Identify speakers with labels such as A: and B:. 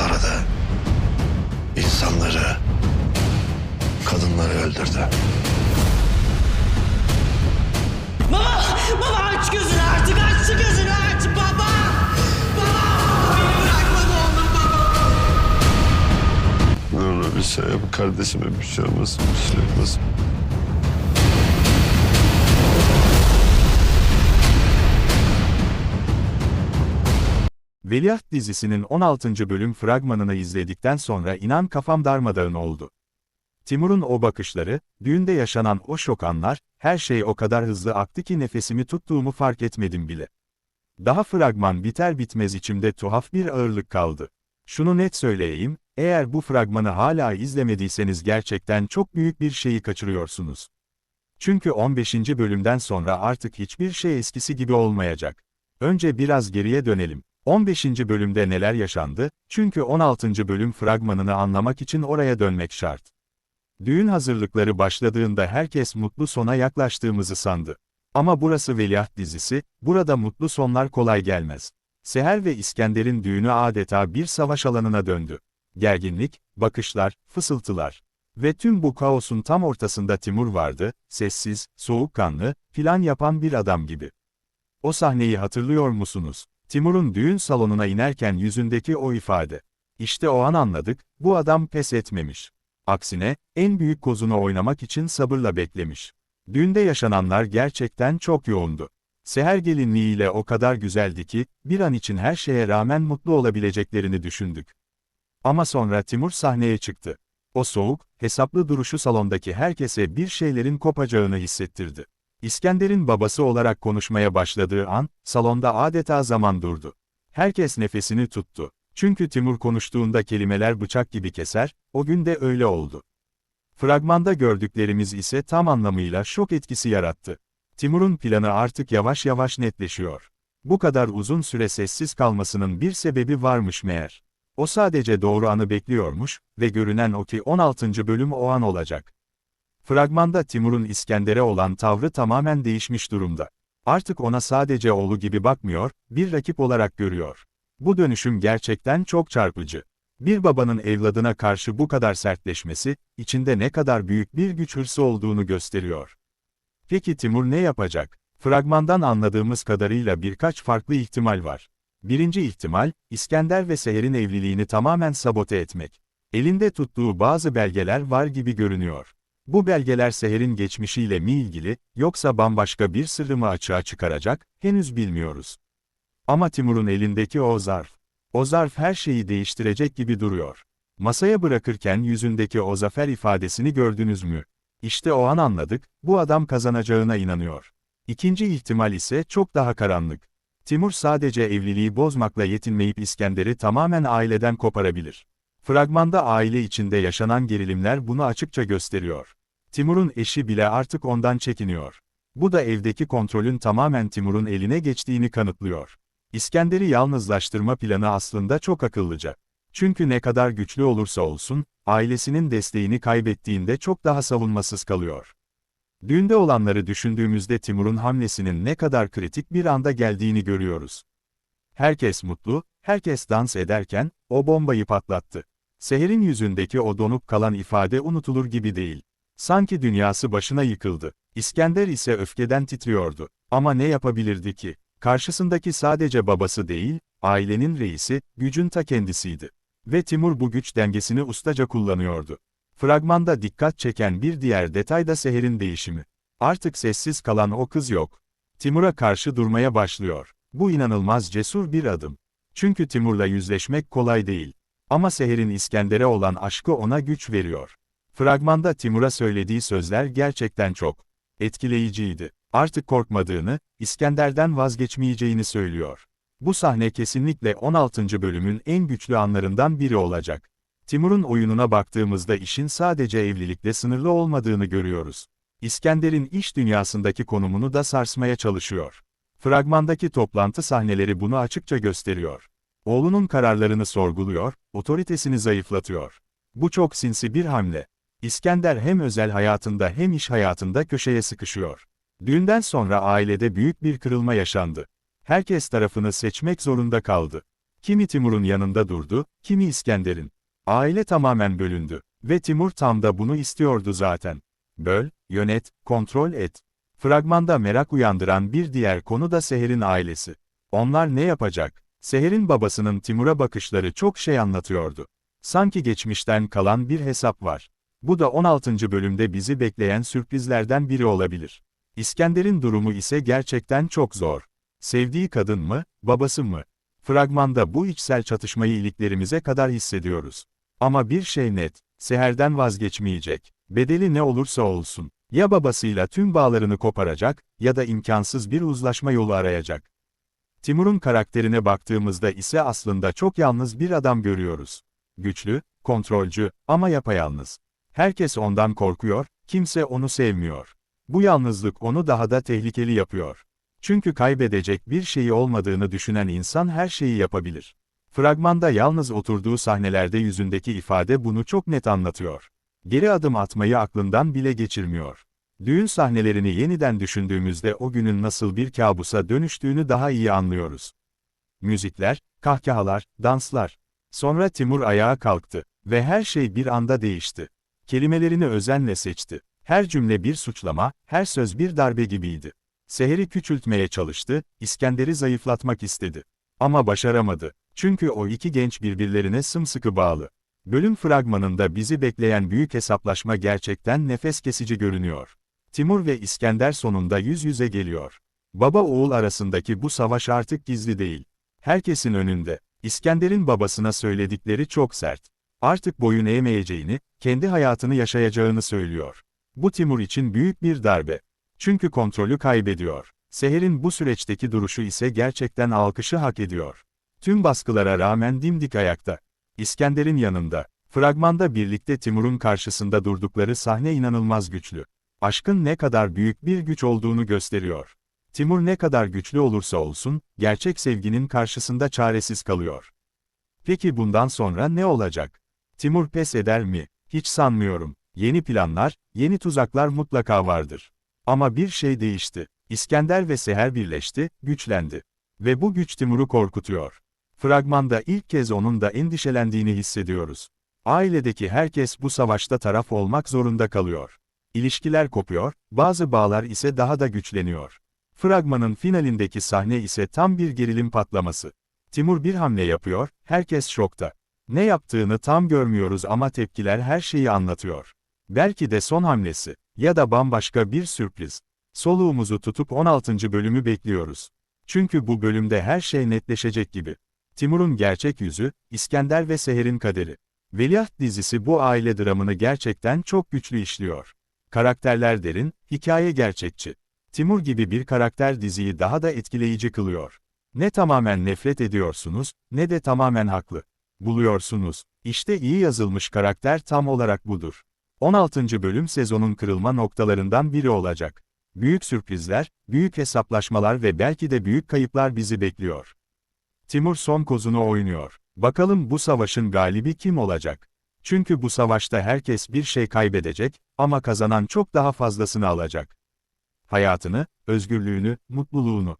A: taradı. İnsanları, kadınları öldürdü.
B: Baba! Baba aç gözünü artık aç şu gözünü aç baba! Baba! Beni bırakma ne olur baba!
A: Ne olur bir şey yap, kardeşime bir şey olmasın, bir şey olmasın.
C: Veliaht dizisinin 16. bölüm fragmanını izledikten sonra inan kafam darmadağın oldu. Timur'un o bakışları, düğünde yaşanan o şok anlar, her şey o kadar hızlı aktı ki nefesimi tuttuğumu fark etmedim bile. Daha fragman biter bitmez içimde tuhaf bir ağırlık kaldı. Şunu net söyleyeyim, eğer bu fragmanı hala izlemediyseniz gerçekten çok büyük bir şeyi kaçırıyorsunuz. Çünkü 15. bölümden sonra artık hiçbir şey eskisi gibi olmayacak. Önce biraz geriye dönelim. 15. bölümde neler yaşandı? Çünkü 16. bölüm fragmanını anlamak için oraya dönmek şart. Düğün hazırlıkları başladığında herkes mutlu sona yaklaştığımızı sandı. Ama burası Veliaht dizisi, burada mutlu sonlar kolay gelmez. Seher ve İskender'in düğünü adeta bir savaş alanına döndü. Gerginlik, bakışlar, fısıltılar. Ve tüm bu kaosun tam ortasında Timur vardı, sessiz, soğukkanlı, plan yapan bir adam gibi. O sahneyi hatırlıyor musunuz? Timur'un düğün salonuna inerken yüzündeki o ifade. İşte o an anladık, bu adam pes etmemiş. Aksine, en büyük kozunu oynamak için sabırla beklemiş. Düğünde yaşananlar gerçekten çok yoğundu. Seher gelinliğiyle o kadar güzeldi ki, bir an için her şeye rağmen mutlu olabileceklerini düşündük. Ama sonra Timur sahneye çıktı. O soğuk, hesaplı duruşu salondaki herkese bir şeylerin kopacağını hissettirdi. İskender'in babası olarak konuşmaya başladığı an, salonda adeta zaman durdu. Herkes nefesini tuttu. Çünkü Timur konuştuğunda kelimeler bıçak gibi keser, o gün de öyle oldu. Fragmanda gördüklerimiz ise tam anlamıyla şok etkisi yarattı. Timur'un planı artık yavaş yavaş netleşiyor. Bu kadar uzun süre sessiz kalmasının bir sebebi varmış meğer. O sadece doğru anı bekliyormuş ve görünen o ki 16. bölüm o an olacak. Fragmanda Timur'un İskender'e olan tavrı tamamen değişmiş durumda. Artık ona sadece oğlu gibi bakmıyor, bir rakip olarak görüyor. Bu dönüşüm gerçekten çok çarpıcı. Bir babanın evladına karşı bu kadar sertleşmesi, içinde ne kadar büyük bir güç hırsı olduğunu gösteriyor. Peki Timur ne yapacak? Fragmandan anladığımız kadarıyla birkaç farklı ihtimal var. Birinci ihtimal, İskender ve Seher'in evliliğini tamamen sabote etmek. Elinde tuttuğu bazı belgeler var gibi görünüyor. Bu belgeler Seher'in geçmişiyle mi ilgili, yoksa bambaşka bir sırrı mı açığa çıkaracak, henüz bilmiyoruz. Ama Timur'un elindeki o zarf. O zarf her şeyi değiştirecek gibi duruyor. Masaya bırakırken yüzündeki o zafer ifadesini gördünüz mü? İşte o an anladık, bu adam kazanacağına inanıyor. İkinci ihtimal ise çok daha karanlık. Timur sadece evliliği bozmakla yetinmeyip İskender'i tamamen aileden koparabilir. Fragmanda aile içinde yaşanan gerilimler bunu açıkça gösteriyor. Timur'un eşi bile artık ondan çekiniyor. Bu da evdeki kontrolün tamamen Timur'un eline geçtiğini kanıtlıyor. İskender'i yalnızlaştırma planı aslında çok akıllıca. Çünkü ne kadar güçlü olursa olsun, ailesinin desteğini kaybettiğinde çok daha savunmasız kalıyor. Düğünde olanları düşündüğümüzde Timur'un hamlesinin ne kadar kritik bir anda geldiğini görüyoruz. Herkes mutlu, herkes dans ederken, o bombayı patlattı. Seher'in yüzündeki o donup kalan ifade unutulur gibi değil. Sanki dünyası başına yıkıldı. İskender ise öfkeden titriyordu. Ama ne yapabilirdi ki? Karşısındaki sadece babası değil, ailenin reisi, gücün ta kendisiydi. Ve Timur bu güç dengesini ustaca kullanıyordu. Fragmanda dikkat çeken bir diğer detay da Seher'in değişimi. Artık sessiz kalan o kız yok. Timur'a karşı durmaya başlıyor. Bu inanılmaz cesur bir adım. Çünkü Timur'la yüzleşmek kolay değil. Ama Seher'in İskender'e olan aşkı ona güç veriyor. Fragmanda Timur'a söylediği sözler gerçekten çok etkileyiciydi. Artık korkmadığını, İskender'den vazgeçmeyeceğini söylüyor. Bu sahne kesinlikle 16. bölümün en güçlü anlarından biri olacak. Timur'un oyununa baktığımızda işin sadece evlilikle sınırlı olmadığını görüyoruz. İskender'in iş dünyasındaki konumunu da sarsmaya çalışıyor. Fragmandaki toplantı sahneleri bunu açıkça gösteriyor. Oğlunun kararlarını sorguluyor, otoritesini zayıflatıyor. Bu çok sinsi bir hamle. İskender hem özel hayatında hem iş hayatında köşeye sıkışıyor. Düğünden sonra ailede büyük bir kırılma yaşandı. Herkes tarafını seçmek zorunda kaldı. Kimi Timur'un yanında durdu, kimi İskender'in. Aile tamamen bölündü. Ve Timur tam da bunu istiyordu zaten. Böl, yönet, kontrol et. Fragmanda merak uyandıran bir diğer konu da Seher'in ailesi. Onlar ne yapacak? Seher'in babasının Timur'a bakışları çok şey anlatıyordu. Sanki geçmişten kalan bir hesap var. Bu da 16. bölümde bizi bekleyen sürprizlerden biri olabilir. İskender'in durumu ise gerçekten çok zor. Sevdiği kadın mı, babası mı? Fragmanda bu içsel çatışmayı iliklerimize kadar hissediyoruz. Ama bir şey net, Seher'den vazgeçmeyecek. Bedeli ne olursa olsun. Ya babasıyla tüm bağlarını koparacak, ya da imkansız bir uzlaşma yolu arayacak. Timur'un karakterine baktığımızda ise aslında çok yalnız bir adam görüyoruz. Güçlü, kontrolcü ama yapayalnız. Herkes ondan korkuyor, kimse onu sevmiyor. Bu yalnızlık onu daha da tehlikeli yapıyor. Çünkü kaybedecek bir şeyi olmadığını düşünen insan her şeyi yapabilir. Fragmanda yalnız oturduğu sahnelerde yüzündeki ifade bunu çok net anlatıyor. Geri adım atmayı aklından bile geçirmiyor. Düğün sahnelerini yeniden düşündüğümüzde o günün nasıl bir kabusa dönüştüğünü daha iyi anlıyoruz. Müzikler, kahkahalar, danslar. Sonra Timur ayağa kalktı ve her şey bir anda değişti. Kelimelerini özenle seçti. Her cümle bir suçlama, her söz bir darbe gibiydi. Seher'i küçültmeye çalıştı, İskender'i zayıflatmak istedi. Ama başaramadı. Çünkü o iki genç birbirlerine sımsıkı bağlı. Bölüm fragmanında bizi bekleyen büyük hesaplaşma gerçekten nefes kesici görünüyor. Timur ve İskender sonunda yüz yüze geliyor. Baba oğul arasındaki bu savaş artık gizli değil. Herkesin önünde. İskender'in babasına söyledikleri çok sert. Artık boyun eğmeyeceğini, kendi hayatını yaşayacağını söylüyor. Bu Timur için büyük bir darbe. Çünkü kontrolü kaybediyor. Seher'in bu süreçteki duruşu ise gerçekten alkışı hak ediyor. Tüm baskılara rağmen dimdik ayakta. İskender'in yanında. Fragmanda birlikte Timur'un karşısında durdukları sahne inanılmaz güçlü. Aşkın ne kadar büyük bir güç olduğunu gösteriyor. Timur ne kadar güçlü olursa olsun, gerçek sevginin karşısında çaresiz kalıyor. Peki bundan sonra ne olacak? Timur pes eder mi? Hiç sanmıyorum. Yeni planlar, yeni tuzaklar mutlaka vardır. Ama bir şey değişti. İskender ve Seher birleşti, güçlendi. Ve bu güç Timur'u korkutuyor. Fragmanda ilk kez onun da endişelendiğini hissediyoruz. Ailedeki herkes bu savaşta taraf olmak zorunda kalıyor. İlişkiler kopuyor, bazı bağlar ise daha da güçleniyor. Fragmanın finalindeki sahne ise tam bir gerilim patlaması. Timur bir hamle yapıyor, herkes şokta. Ne yaptığını tam görmüyoruz ama tepkiler her şeyi anlatıyor. Belki de son hamlesi ya da bambaşka bir sürpriz. Soluğumuzu tutup 16. bölümü bekliyoruz. Çünkü bu bölümde her şey netleşecek gibi. Timur'un gerçek yüzü, İskender ve Seher'in kaderi. Veliaht dizisi bu aile dramını gerçekten çok güçlü işliyor. Karakterler derin, hikaye gerçekçi. Timur gibi bir karakter diziyi daha da etkileyici kılıyor. Ne tamamen nefret ediyorsunuz, ne de tamamen haklı. Buluyorsunuz. İşte iyi yazılmış karakter tam olarak budur. 16. bölüm sezonun kırılma noktalarından biri olacak. Büyük sürprizler, büyük hesaplaşmalar ve belki de büyük kayıplar bizi bekliyor. Timur son kozunu oynuyor. Bakalım bu savaşın galibi kim olacak? Çünkü bu savaşta herkes bir şey kaybedecek ama kazanan çok daha fazlasını alacak. Hayatını, özgürlüğünü, mutluluğunu.